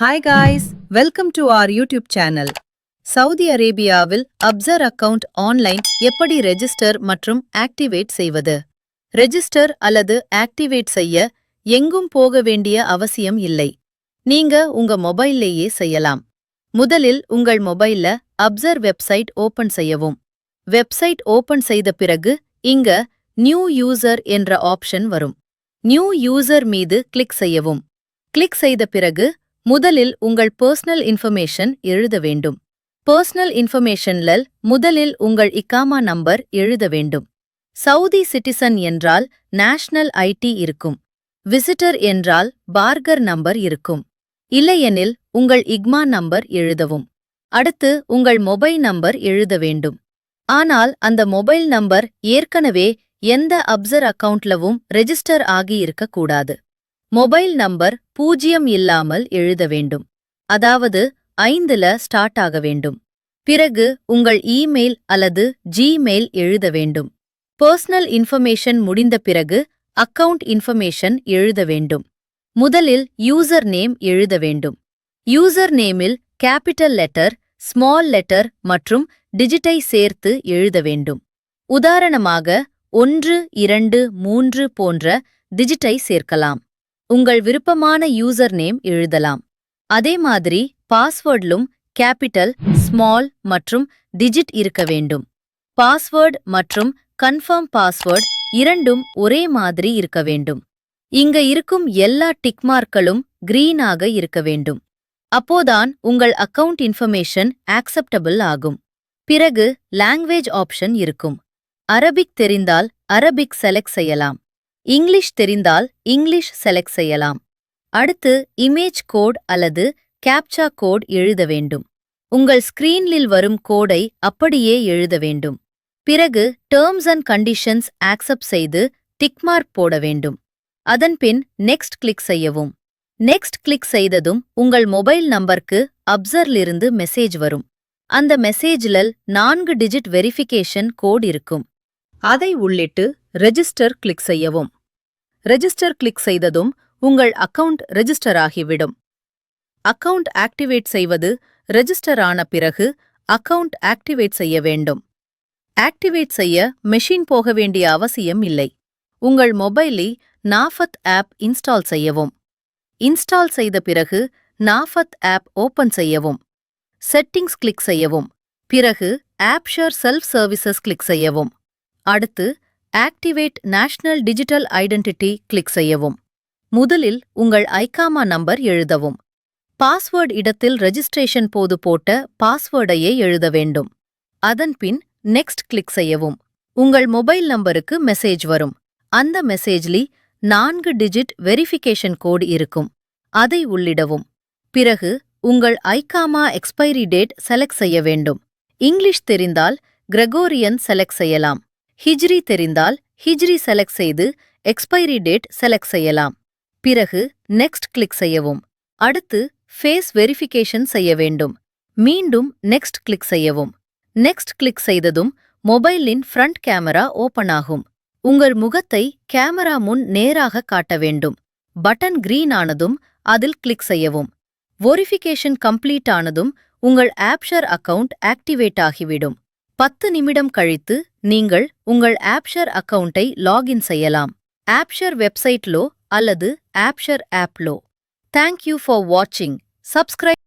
Hi guys welcome to our YouTube channel Saudi அரேபியாவில் Absher account online எப்படி register மற்றும் activate செய்வது? Register அல்லது ஆக்டிவேட் செய்ய எங்கும் போக வேண்டிய அவசியம் இல்லை. நீங்க உங்க மொபைல்லேயே செய்யலாம். முதலில் உங்கள் மொபைல்ல அப்சர் வெப்சைட் ஓபன் செய்யவும். வெப்சைட் ஓபன் செய்த பிறகு இங்க நியூ யூசர் என்ற ஆப்ஷன் வரும். நியூ யூசர் மீது கிளிக் செய்யவும். கிளிக் செய்த பிறகு முதலில் உங்கள் பர்சனல் இன்ஃபர்மேஷன் எழுத வேண்டும். பர்சனல் இன்ஃபர்மேஷன்ல முதலில் உங்கள் இக்காமா நம்பர் எழுத வேண்டும். சவுதி சிட்டிசன் என்றால் நேஷனல் ஐடி இருக்கும். விசிட்டர் என்றால் பார்கர் நம்பர் இருக்கும். இல்லையெனில் உங்கள் இக்மா நம்பர் எழுதவும். அடுத்து உங்கள் மொபைல் நம்பர் எழுத வேண்டும். ஆனால் அந்த மொபைல் நம்பர் ஏற்கனவே எந்த அப்சர் அக்கவுண்ட்லவும் ரெஜிஸ்டர் ஆகியிருக்க கூடாது. மொபைல் நம்பர் பூஜ்ஜியம் இல்லாமல் எழுத வேண்டும். அதாவது ஐந்துல ஸ்டார்ட் ஆக வேண்டும். பிறகு உங்கள் இமெயில் அல்லது ஜிமெயில் எழுத வேண்டும். பர்சனல் இன்ஃபர்மேஷன் முடிந்த பிறகு அக்கவுண்ட் இன்ஃபர்மேஷன் எழுத வேண்டும். முதலில் யூசர் நேம் எழுத வேண்டும். யூசர் நேமில் கேபிட்டல் லெட்டர் ஸ்மால் லெட்டர் மற்றும் டிஜிட்டை சேர்த்து எழுத வேண்டும். உதாரணமாக ஒன்று இரண்டு மூன்று போன்ற டிஜிட்டை சேர்க்கலாம். உங்கள் விருப்பமான யூசர் நேம் எழுதலாம். அதே மாதிரி பாஸ்வேர்டிலும் கேபிட்டல் ஸ்மால் மற்றும் டிஜிட் இருக்க வேண்டும். பாஸ்வேர்ட் மற்றும் கன்ஃபார்ம் பாஸ்வேர்ட் இரண்டும் ஒரே மாதிரி இருக்க வேண்டும். இங்க இருக்கும் எல்லா டிக்மார்க்களும் கிரீனாக இருக்க வேண்டும். அப்போதான் உங்கள் அக்கவுண்ட் இன்ஃபர்மேஷன் ஆக்செப்டபிள் ஆகும். பிறகு லாங்குவேஜ் ஆப்ஷன் இருக்கும். அரபிக் தெரிந்தால் அரபிக் செலக்ட் செய்யலாம். இங்கிலீஷ் தெரிந்தால் இங்கிலீஷ் செலக்ட் செய்யலாம். அடுத்து இமேஜ் கோட் அல்லது கேப்சா கோட் எழுத வேண்டும். உங்கள் ஸ்கிரீனில் வரும் கோடை அப்படியே எழுத வேண்டும். பிறகு டேர்ம்ஸ் அண்ட் கண்டிஷன்ஸ் ஆக்செப்ட் செய்து டிக்மார்க் போட வேண்டும். அதன்பின் நெக்ஸ்ட் கிளிக் செய்யவும். நெக்ஸ்ட் கிளிக் செய்ததும் உங்கள் மொபைல் நம்பருக்கு அப்சர்லிருந்து மெசேஜ் வரும். அந்த மெசேஜ்ல நான்கு டிஜிட் வெரிஃபிகேஷன் கோட் இருக்கும். அதை உள்ளிட்டு ரெஜிஸ்டர் கிளிக் செய்யவும். ரெஜிஸ்டர் கிளிக் செய்ததும் உங்கள் அக்கவுண்ட் ரெஜிஸ்டர் ஆகிவிடும். அக்கவுண்ட் ஆக்டிவேட் செய்வது ரெஜிஸ்டர் ஆன பிறகு அக்கவுண்ட் ஆக்டிவேட் செய்ய வேண்டும். ஆக்டிவேட் செய்ய மெஷின் போக வேண்டிய அவசியம் இல்லை. உங்கள் மொபைலில் நாஃபத் ஆப் இன்ஸ்டால் செய்யவும். இன்ஸ்டால் செய்த பிறகு நாஃபத் ஆப் ஓபன் செய்யவும். செட்டிங்ஸ் கிளிக் செய்யவும். பிறகு ஆப்ஷர் செல்ஃப் சர்வீசஸ் கிளிக் செய்யவும். அடுத்து activate national digital identity click செய்யவும். முதலில் உங்கள் ஐகாமா நம்பர் எழுதவும். பாஸ்வேர்டு இடத்தில் ரெஜிஸ்ட்ரேஷன் போது போட்ட பாஸ்வேர்டையே எழுத வேண்டும். அதன்பின் நெக்ஸ்ட் கிளிக் செய்யவும். உங்கள் மொபைல் நம்பருக்கு மெசேஜ் வரும். அந்த மெசேஜ்லி நான்கு டிஜிட் வெரிஃபிகேஷன் கோட் இருக்கும். அதை உள்ளிடவும். பிறகு உங்கள் ஐகாமா எக்ஸ்பைரி டேட் செலக்ட் செய்ய வேண்டும். இங்கிலீஷ் தெரிந்தால் கிரெகோரியன் செலக்ட் செய்யலாம். ஹிஜ்ரி தெரிந்தால் ஹிஜ்ரி செலக்ட் செய்து எக்ஸ்பைரி டேட் செலக்ட் செய்யலாம். பிறகு நெக்ஸ்ட் கிளிக் செய்யவும். அடுத்து ஃபேஸ் வெரிஃபிகேஷன் செய்ய வேண்டும். மீண்டும் நெக்ஸ்ட் கிளிக் செய்யவும். நெக்ஸ்ட் கிளிக் செய்ததும் மொபைலின் ஃப்ரண்ட் கேமரா ஓபன் ஆகும். உங்கள் முகத்தை கேமரா முன் நேராக காட்ட வேண்டும். பட்டன் கிரீன் ஆனதும் அதில் கிளிக் செய்யவும். வெரிஃபிகேஷன் கம்ப்ளீட் ஆனதும் உங்கள் ஆப்ஷர் அக்கவுண்ட் ஆக்டிவேட் ஆகிவிடும். பத்து நிமிடம் கழித்து நீங்கள் உங்கள் ஆப்ஷர் அக்கவுண்டை லாகின் செய்யலாம். ஆப்ஷர் வெப்சைட்லோ அல்லது ஆப்ஷர் ஆப்லோ. தேங்க்யூ ஃபார் வாட்சிங் சப்ஸ்கிரைப்